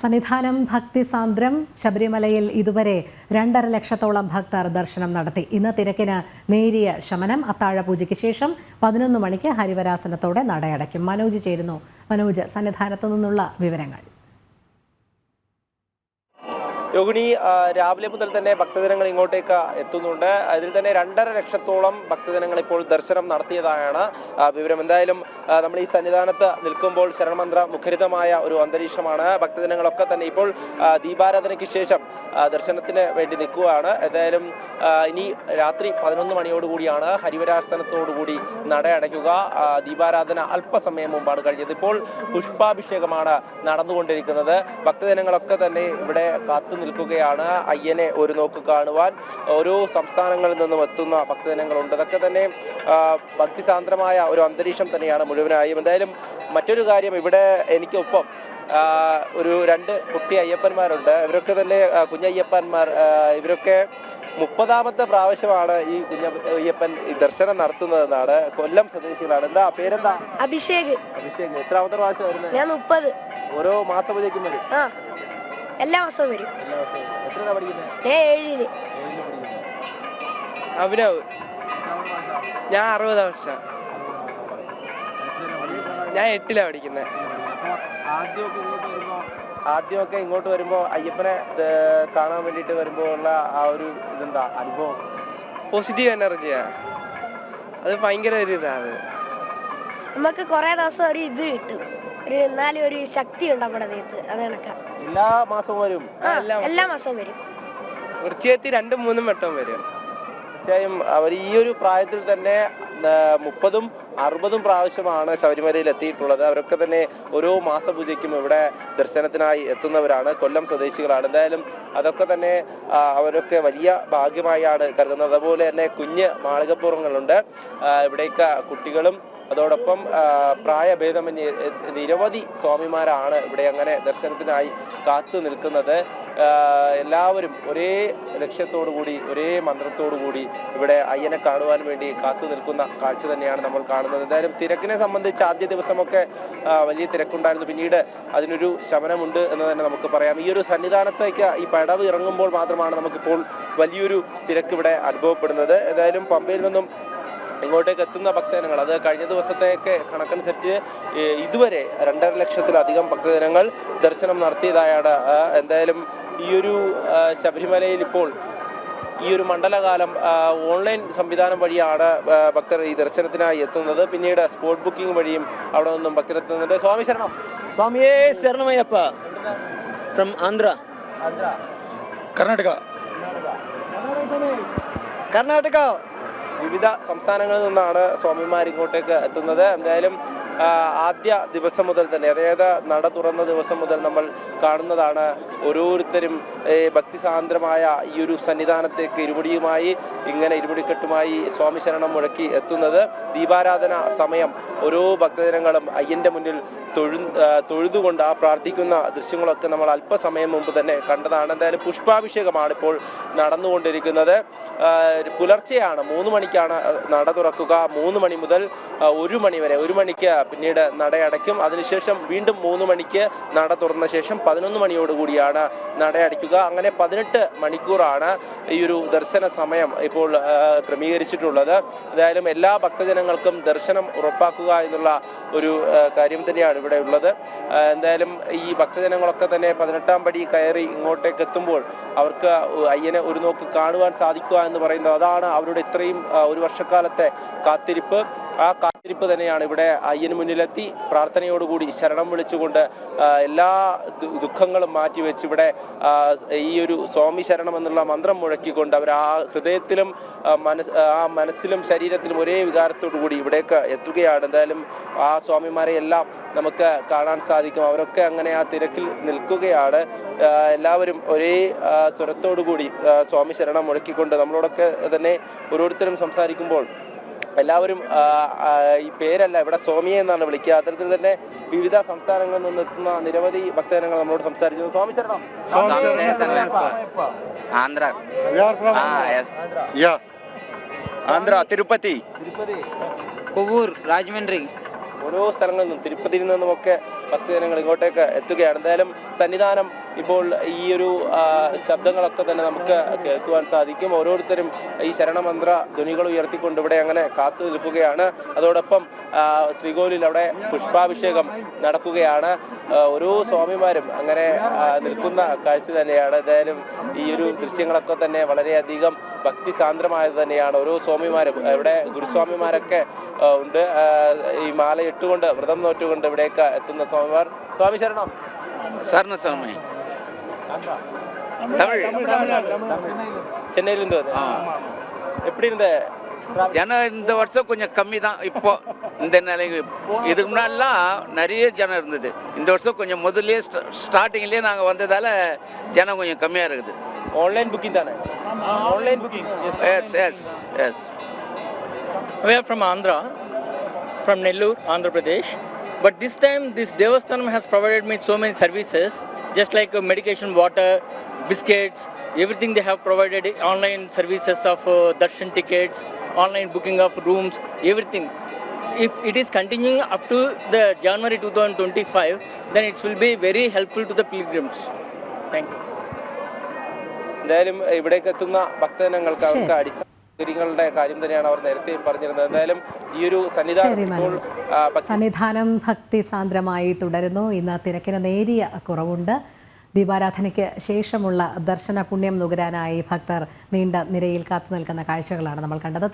സന്നിധാനം ഭക്തിസാന്ദ്രം ശബരിമലയിൽ ഇതുവരെ രണ്ടര ലക്ഷത്തോളം ഭക്തർ ദർശനം നടത്തി. ഇന്ന് തിരക്കിന് നേരിയ ശമനം. അത്താഴ പൂജയ്ക്ക് ശേഷം പതിനൊന്ന് മണിക്ക് ഹരിവരാസനത്തോടെ നടയടയ്ക്കും. മനോജ് ചേരുന്നു. മനോജ് സന്നിധാനത്തു നിന്നുള്ള വിവരങ്ങൾ. രോഹിണി രാവിലെ മുതൽ തന്നെ ഭക്തജനങ്ങൾ ഇങ്ങോട്ടേക്ക് എത്തുന്നുണ്ട്. അതിൽ തന്നെ രണ്ടര ലക്ഷത്തോളം ഭക്തജനങ്ങൾ ഇപ്പോൾ ദർശനം നടത്തിയതായാണ് വിവരം. എന്തായാലും നമ്മൾ ഈ സന്നിധാനത്ത് നിൽക്കുമ്പോൾ ശരണമന്ത്ര മുഖരിതമായ ഒരു അന്തരീക്ഷമാണ്. ഭക്തജനങ്ങളൊക്കെ തന്നെ ഇപ്പോൾ ദീപാരാധനയ്ക്ക് ശേഷം ദർശനത്തിന് വേണ്ടി നിൽക്കുകയാണ്. എന്തായാലും ഇനി രാത്രി പതിനൊന്ന് മണിയോടുകൂടിയാണ് ഹരിവരാസനത്തോടുകൂടി നട അടയ്ക്കുക. ദീപാരാധന അല്പസമയം മുമ്പാണ് കഴിഞ്ഞത്. ഇപ്പോൾ പുഷ്പാഭിഷേകമാണ് നടന്നുകൊണ്ടിരിക്കുന്നത്. ഭക്തജനങ്ങളൊക്കെ തന്നെ ഇവിടെ കാത്തു നിൽക്കുകയാണ്. അയ്യനെ ഒരു നോക്ക് കാണുവാൻ ഓരോ സംസ്ഥാനങ്ങളിൽ നിന്നും എത്തുന്ന ഭക്തജനങ്ങളുണ്ട്. അതൊക്കെ തന്നെ ഭക്തിസാന്ദ്രമായ ഒരു അന്തരീക്ഷം തന്നെയാണ് മുഴുവനായും. എന്തായാലും മറ്റൊരു കാര്യം ഇവിടെ എനിക്കൊപ്പം ഒരു രണ്ട് കുട്ടി അയ്യപ്പന്മാരുണ്ട്. ഇവരൊക്കെ തന്നെ കുഞ്ഞയ്യപ്പന്മാർ ഇവരൊക്കെ മുപ്പതാമത്തെ പ്രാവശ്യമാണ് ഈ കുഞ്ഞ അയ്യപ്പൻ ദർശനം നടത്തുന്നതെന്നാണ് കൊല്ലം സ്വദേശികളാണ്. എന്താ പേരെന്താ? അഭിഷേക്. അഭിഷേക്. എത്രാമത്തെ പ്രാവശ്യം വരുന്നത് ഞാൻ മുപ്പത്. ഓരോ മാസം വരും എല്ലാ മാസവും വരും. ഞാൻ ഏഴിന് അഭിനവ്. ഞാൻ അറുപതാം വർഷം. ഞാൻ എട്ടിലാ പഠിക്കുന്നത് ആദ്യമൊക്കെ ഇങ്ങോട്ട് വരുമ്പോ അയ്യപ്പനെ കാണാൻ വേണ്ടിട്ട് വരുമ്പോ ഉള്ള ആ ഒരു ഇതെന്താ? അനുഭവം? പോസിറ്റീവ് എനർജിയാ അത് ഭയങ്കര ഒരു ഇതാണ് നമുക്ക് കുറെ ദിവസം ഒരു ഇത് കിട്ടും. ഒരു എന്നാലും ഒരു ശക്തി ഉണ്ട് നമ്മുടെ ദേഹത്ത്. അത് കണക്കാ. എല്ലാ മാസവും വരും. ആ എല്ലാ മാസവും വരും. വൃത്തിയെത്തി രണ്ടും മൂന്നും വട്ടം വരും. തീർച്ചയായും അവർ ഈ ഒരു പ്രായത്തിൽ തന്നെ ആ, മുപ്പതും അറുപതും പ്രാവശ്യമാണ് ശബരിമലയിൽ എത്തിയിട്ടുള്ളത്. അവരൊക്കെ തന്നെ ഓരോ മാസപൂജയ്ക്കും ഇവിടെ ദർശനത്തിനായി എത്തുന്നവരാണ്. കൊല്ലം സ്വദേശികളാണ്. എന്തായാലും അതൊക്കെ തന്നെ ആ, അവരൊക്കെ വലിയ ഭാഗ്യമായാണ് കരുതുന്നത്. അതുപോലെ തന്നെ കുഞ്ഞ് മാളികപ്പുറങ്ങളുണ്ട്. ആ, ഇവിടേക്ക് കുട്ടികളും അതോടൊപ്പം പ്രായഭേദമന്യ നിരവധി സ്വാമിമാരാണ് ഇവിടെ അങ്ങനെ ദർശനത്തിനായി കാത്തു നിൽക്കുന്നത്. എല്ലാവരും ഒരേ ലക്ഷ്യത്തോടു കൂടി ഒരേ മന്ത്രത്തോടു കൂടി ഇവിടെ അയ്യനെ കാണുവാൻ വേണ്ടി കാത്തു നിൽക്കുന്ന കാഴ്ച തന്നെയാണ് നമ്മൾ കാണുന്നത്. എന്തായാലും തിരക്കിനെ സംബന്ധിച്ച് ആദ്യ ദിവസമൊക്കെ വലിയ തിരക്കുണ്ടായിരുന്നു. പിന്നീട് അതിനൊരു ശമനമുണ്ട് എന്ന് തന്നെ നമുക്ക് പറയാം. ഈ ഒരു സന്നിധാനത്തേക്ക് ഈ പടവ് ഇറങ്ങുമ്പോൾ മാത്രമാണ് നമുക്കിപ്പോൾ വലിയൊരു തിരക്ക് ഇവിടെ അനുഭവപ്പെടുന്നത്. ഏതായാലും പമ്പയിൽ നിന്നും ഇങ്ങോട്ടേക്ക് എത്തുന്ന ഭക്തജനങ്ങൾ അത് കഴിഞ്ഞ ദിവസത്തേക്ക് കണക്കനുസരിച്ച് ഇതുവരെ രണ്ടര ലക്ഷത്തിലധികം ഭക്തജനങ്ങൾ ദർശനം നടത്തിയതായാണ് എന്തായാലും ഈ ഒരു ശബരിമലയിൽ ഇപ്പോൾ ഈ ഒരു മണ്ഡലകാലം ഓൺലൈൻ സംവിധാനം വഴിയാണ് ഭക്തർ ഈ ദർശനത്തിനായി എത്തുന്നത്. പിന്നീട് സ്പോട്ട് ബുക്കിംഗ് വഴിയും അവിടെ നിന്നും ഭക്തർ എത്തുന്നുണ്ട്. സ്വാമി ശരണം. സ്വാമിയേ ശരണമയ്യപ്പ. ഫ്രം ആന്ധ്ര കർണാടക. കർണാടക. വിവിധ സംസ്ഥാനങ്ങളിൽ നിന്നാണ് സ്വാമിമാർ ഇങ്ങോട്ടേക്ക് എത്തുന്നത്. എന്തായാലും ആദ്യ ദിവസം മുതൽ തന്നെ അതായത് നട തുറന്ന ദിവസം മുതൽ നമ്മൾ കാണുന്നതാണ് ഓരോരുത്തരും ഭക്തിസാന്ദ്രമായ ഈ ഒരു സന്നിധാനത്തേക്ക് ഇരുമുടിയുമായി ഇങ്ങനെ ഇരുമുടിക്കെട്ടുമായി സ്വാമി ശരണം മുഴക്കി എത്തുന്നത്. ദീപാരാധന സമയം ഓരോ ഭക്തജനങ്ങളും അയ്യന്റെ മുന്നിൽ തൊഴു തൊഴുതുകൊണ്ട് ആ പ്രാർത്ഥിക്കുന്ന ദൃശ്യങ്ങളൊക്കെ നമ്മൾ അല്പസമയം മുമ്പ് തന്നെ കണ്ടതാണ്. എന്തായാലും പുഷ്പാഭിഷേകമാണ് ഇപ്പോൾ നടന്നുകൊണ്ടിരിക്കുന്നത്. പുലർച്ചെയാണ് മൂന്ന് മണിക്കാണ് നട തുറക്കുക. മൂന്ന് മണി മുതൽ ഒരു മണി വരെ ഒരു മണിക്ക് പിന്നീട് നട അടയ്ക്കും. അതിനുശേഷം വീണ്ടും മൂന്ന് മണിക്ക് നട തുറന്ന ശേഷം പതിനൊന്ന് മണിയോടുകൂടിയാണ് നട അടയ്ക്കുക. അങ്ങനെ പതിനെട്ട് മണിക്കൂറാണ് ഈ ഒരു ദർശന സമയം ഇപ്പോൾ ക്രമീകരിച്ചിട്ടുള്ളത്. എന്തായാലും എല്ലാ ഭക്തജനങ്ങൾക്കും ദർശനം ഉറപ്പാക്കുക എന്നുള്ള ഒരു കാര്യം തന്നെയാണ് ഇവിടെ ഉള്ളത്. എന്തായാലും ഈ ഭക്തജനങ്ങളൊക്കെ തന്നെ പതിനെട്ടാം പടി കയറി ഇങ്ങോട്ടേക്ക് എത്തുമ്പോൾ അവർക്ക് അയ്യനെ ഒരു നോക്ക് കാണുവാൻ സാധിക്കുക എന്ന് പറയുന്നത് അതാണ് അവരുടെ ഇത്രയും ഒരു വർഷക്കാലത്തെ കാത്തിരിപ്പ്. ആ കാത്തിരിപ്പ് തന്നെയാണ് ഇവിടെ അയ്യന് മുന്നിലെത്തി. പ്രാർത്ഥനയോടുകൂടി ശരണം വിളിച്ചുകൊണ്ട് എല്ലാ ദുഃഖങ്ങളും മാറ്റിവെച്ച് ഇവിടെ ഈ ഒരു സ്വാമി ശരണം എന്നുള്ള മന്ത്രം മുഴക്കിക്കൊണ്ട് അവർ ആ ഹൃദയത്തിലും മനസ് ആ മനസ്സിലും ശരീരത്തിലും ഒരേ വികാരത്തോടു കൂടി ഇവിടേക്ക് എത്തുകയാണ്. എന്തായാലും ആ സ്വാമിമാരെ എല്ലാം നമുക്ക് കാണാൻ സാധിക്കും. അവരൊക്കെ അങ്ങനെ ആ തിരക്കിൽ നിൽക്കുകയാണ്. എല്ലാവരും ഒരേ സ്വരത്തോടു കൂടി സ്വാമി ശരണം മുഴക്കിക്കൊണ്ട് നമ്മളോടൊക്കെ തന്നെ ഓരോരുത്തരും സംസാരിക്കുമ്പോൾ എല്ലാവരും ഈ പേരല്ല ഇവിടെ സ്വാമി എന്നാണ് വിളിക്കുക. അത്തരത്തിൽ തന്നെ വിവിധ സംസ്ഥാനങ്ങളിൽ നിന്ന് എത്തുന്ന നിരവധി ഭക്തജനങ്ങൾ നമ്മളോട് സംസാരിച്ചു. സ്വാമി ആന്ധ്ര. തിരുപ്പതി. കൊവൂർ രാജമന്ത്രി. ഓരോ സ്ഥലങ്ങളിൽ നിന്നും തിരുപ്പതിയിൽ നിന്നുമൊക്കെ ഭക്തജനങ്ങൾ ഇങ്ങോട്ടേക്ക് എത്തുകയാണ്. എന്തായാലും സന്നിധാനം ഇപ്പോൾ ഈ ഒരു ശബ്ദങ്ങളൊക്കെ തന്നെ നമുക്ക് കേൾക്കുവാൻ സാധിക്കും. ഓരോരുത്തരും ഈ ശരണമന്ത്ര ധ്വനികൾ ഉയർത്തിക്കൊണ്ട് ഇവിടെ അങ്ങനെ കാത്തു നിൽക്കുകയാണ്. അതോടൊപ്പം ശ്രീകോലിൽ അവിടെ പുഷ്പാഭിഷേകം നടക്കുകയാണ്. ഓരോ സ്വാമിമാരും അങ്ങനെ നിൽക്കുന്ന കാഴ്ച തന്നെയാണ്. ഏതായാലും ഈ ഒരു ദൃശ്യങ്ങളൊക്കെ തന്നെ വളരെയധികം ഭക്തി സാന്ദ്രമായത് തന്നെയാണ്. ഓരോ സ്വാമിമാരും ഇവിടെ ഗുരുസ്വാമിമാരൊക്കെ ഉണ്ട്. ഈ മാല ഇട്ടുകൊണ്ട് വ്രതം നോറ്റുകൊണ്ട് ഇവിടേക്ക് എത്തുന്ന സ്വാമിമാർ. സ്വാമി ശരണം. ശരണ സ്വാമി தமிழ் சென்னையிலேருந்து வருது. எப்படி இருந்த? ஜனம் இந்த வருஷம் கொஞ்சம் கம்மி தான். இப்போ இந்த நிலை இதுக்கு முன்னாடிலாம் நிறைய ஜனம் இருந்தது. இந்த வருஷம் கொஞ்சம் முதல்லே ஸ்டார்டிங்லேயே நாங்கள் வந்ததால ஜனம் கொஞ்சம் கம்மியாக இருக்குது. ஆன்லைன் புக்கிங் தானே? Online booking yes yes yes We are from Andhra, from Nellore, Andhra Pradesh. But this time, this Devasthanam has provided me so many services. Just like uh, medication, water, biscuits, everything they have provided, online services of uh, darshan tickets, online booking of rooms, everything. If it is continuing up to the January 2025, then it will be very helpful to the pilgrims. Thank you. എന്തായാലും ഇവിടേക്ക് എത്തുന്ന ഭക്തജനങ്ങൾക്ക് അവർക്ക്. അടിസ്ഥാന സൗകര്യങ്ങളുടെ കാര്യം തന്നെയാണ് അവർ നേരത്തെയും പറഞ്ഞിരുന്നത് എന്തായാലും ഈ ഒരു സന്നിധാനം സന്നിധാനം ഭക്തി സാന്ദ്രമായി തുടരുന്നു. ഇന്ന് തിരക്കിന് നേരിയ കുറവുണ്ട്. ദീപാരാധനയ്ക്ക് ശേഷമുള്ള ദർശന പുണ്യം നുകരാനായി ഭക്തർ നീണ്ട നിരയിൽ കാത്തു നിൽക്കുന്ന കാഴ്ചകളാണ് നമ്മൾ കണ്ടത്.